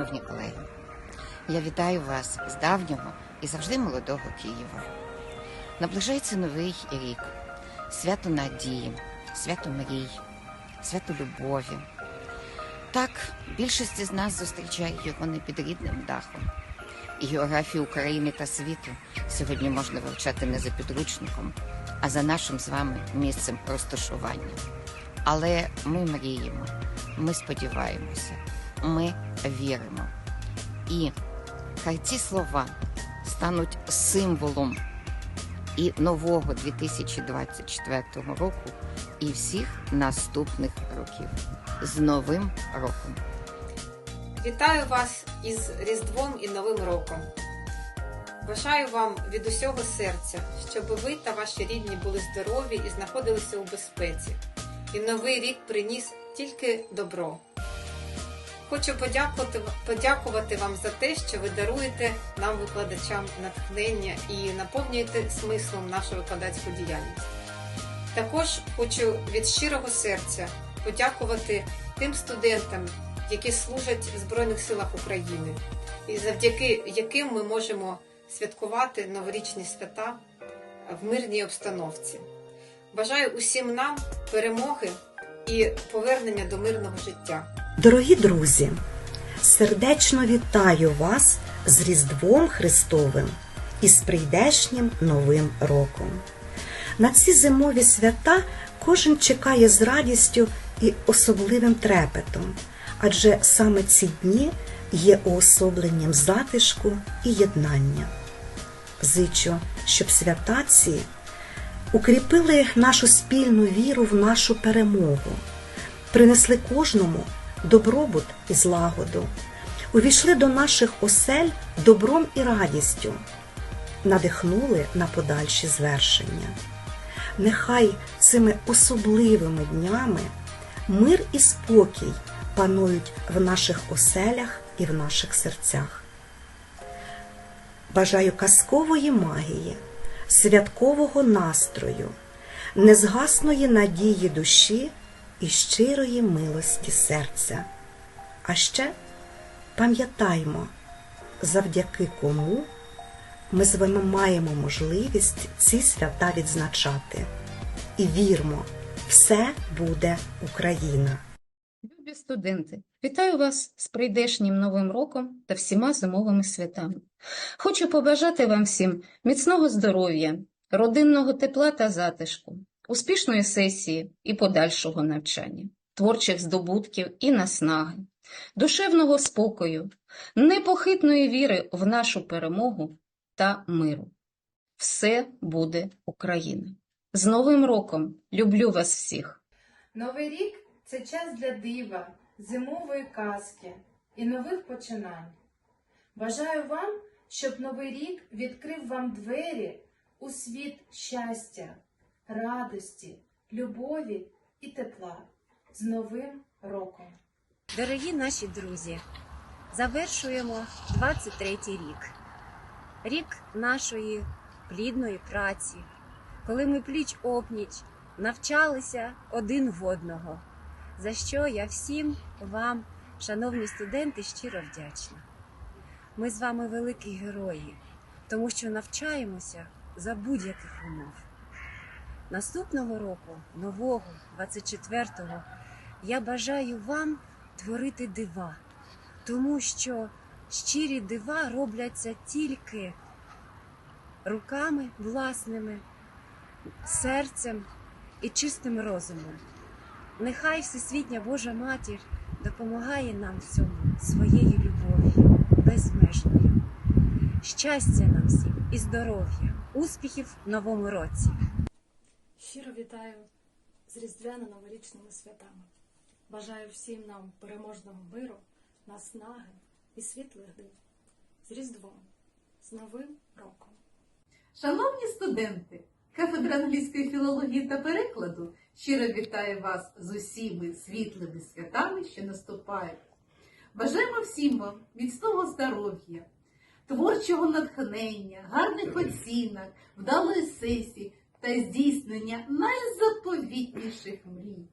шановні колеги, я вітаю вас з давнього і завжди молодого Києва. Наближається новий рік, свято надії, свято мрій, свято любові. Так, більшість з нас зустрічає його не під рідним дахом. І географію України та світу сьогодні можна вивчати не за підручником, а за нашим з вами місцем розташування. Але ми мріємо, ми сподіваємося, ми віримо. І хай ці слова стануть символом і нового 2024 року, і всіх наступних років. З Новим роком! Вітаю вас із Різдвом і Новим роком. Бажаю вам від усього серця, щоб ви та ваші рідні були здорові і знаходилися у безпеці. І новий рік приніс тільки добро. Хочу подякувати, подякувати вам за те, що ви даруєте нам, викладачам, натхнення і наповнюєте смислом нашу викладацьку діяльність. Також хочу від щирого серця подякувати тим студентам, які служать в Збройних силах України, і завдяки яким ми можемо святкувати новорічні свята в мирній обстановці. Бажаю усім нам перемоги і повернення до мирного життя. Дорогі друзі, сердечно вітаю вас з Різдвом Христовим і з прийдешнім Новим роком. На ці зимові свята кожен чекає з радістю і особливим трепетом, адже саме ці дні є уособленням затишку і єднання. Зичу, щоб свята ці укріпили нашу спільну віру в нашу перемогу, принесли кожному добробут і злагоду, увійшли до наших осель добром і радістю, надихнули на подальші звершення. Нехай цими особливими днями мир і спокій панують в наших оселях і в наших серцях. Бажаю казкової магії, святкового настрою, незгасної надії душі і щирої милості серця. А ще пам'ятаймо, завдяки кому ми з вами маємо можливість ці свята відзначати. І вірмо, все буде Україна! Любі студенти, вітаю вас з прийдешнім новим роком та всіма зимовими святами. Хочу побажати вам всім міцного здоров'я, родинного тепла та затишку, успішної сесії і подальшого навчання, творчих здобутків і наснаги, душевного спокою, непохитної віри в нашу перемогу та миру. Все буде Україна. З Новим роком! Люблю вас всіх! Новий рік це час для дива, зимової казки і нових починань. Бажаю вам, щоб новий рік відкрив вам двері у світ щастя, радості, любові і тепла з Новим роком! Дорогі наші друзі, завершуємо 23-й рік. Рік нашої плідної праці, коли ми пліч опліч навчалися один в одного, за що я всім вам, шановні студенти, щиро вдячна. Ми з вами великі герої, тому що навчаємося за будь-яких умов. Наступного року, нового, 24-го, я бажаю вам творити дива, тому що щирі дива робляться тільки руками власними, серцем і чистим розумом. Нехай Всесвітня Божа Матір допомагає нам в цьому своєю любов'ю безмежною. Щастя нам всім і здоров'я, успіхів в новому році! Вітаю з різдвяно-новорічними святами. Бажаю всім нам переможного миру, наснаги і світлих див. З Різдвом, з Новим роком! Шановні студенти, кафедра англійської філології та перекладу щиро вітає вас з усіми світлими святами, що наступають. Бажаємо всім вам міцного здоров'я, творчого натхнення, гарних оцінок, вдалої сесії та здійснення найзаповітніших мрій.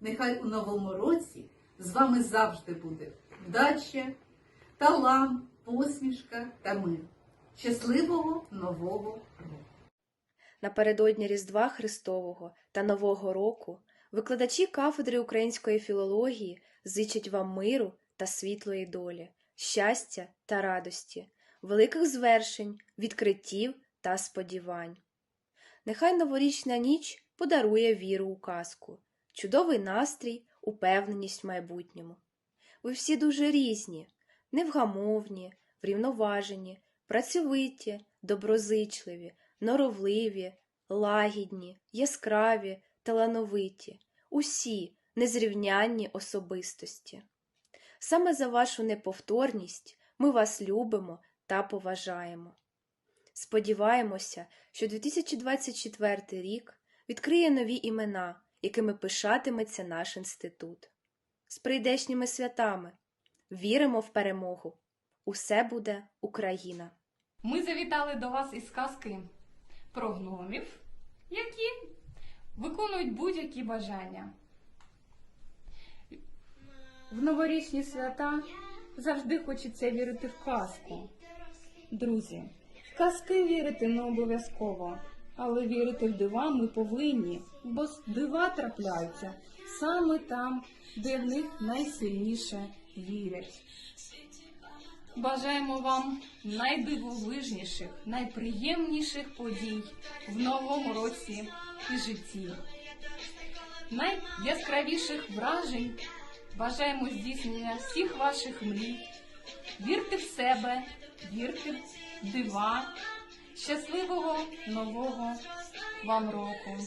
Нехай у новому році з вами завжди буде вдача, талант, посмішка та мир. Щасливого нового року! Напередодні Різдва Христового та Нового року викладачі кафедри української філології зичать вам миру та світлої долі, щастя та радості, великих звершень, відкриттів та сподівань. Нехай новорічна ніч подарує віру у казку, чудовий настрій, упевненість в майбутньому. Ви всі дуже різні, невгамовні, врівноважені, працьовиті, доброзичливі, норовливі, лагідні, яскраві, талановиті, усі незрівнянні особистості. Саме за вашу неповторність ми вас любимо та поважаємо. Сподіваємося, що 2024 рік відкриє нові імена, якими пишатиметься наш інститут. З прийдешніми святами віримо в перемогу! Усе буде Україна! Ми завітали до вас із казки про гномів, які виконують будь-які бажання. В новорічні свята завжди хочеться вірити в казку. Друзі, казки вірити не обов'язково, але вірити в дива ми повинні, бо дива трапляються саме там, де в них найсильніше вірять. Бажаємо вам найдивовижніших, найприємніших подій в новому році і житті, найяскравіших вражень. Бажаємо здійснення всіх ваших мрій. Вірте в себе, вірте в дива. Щасливого нового вам року!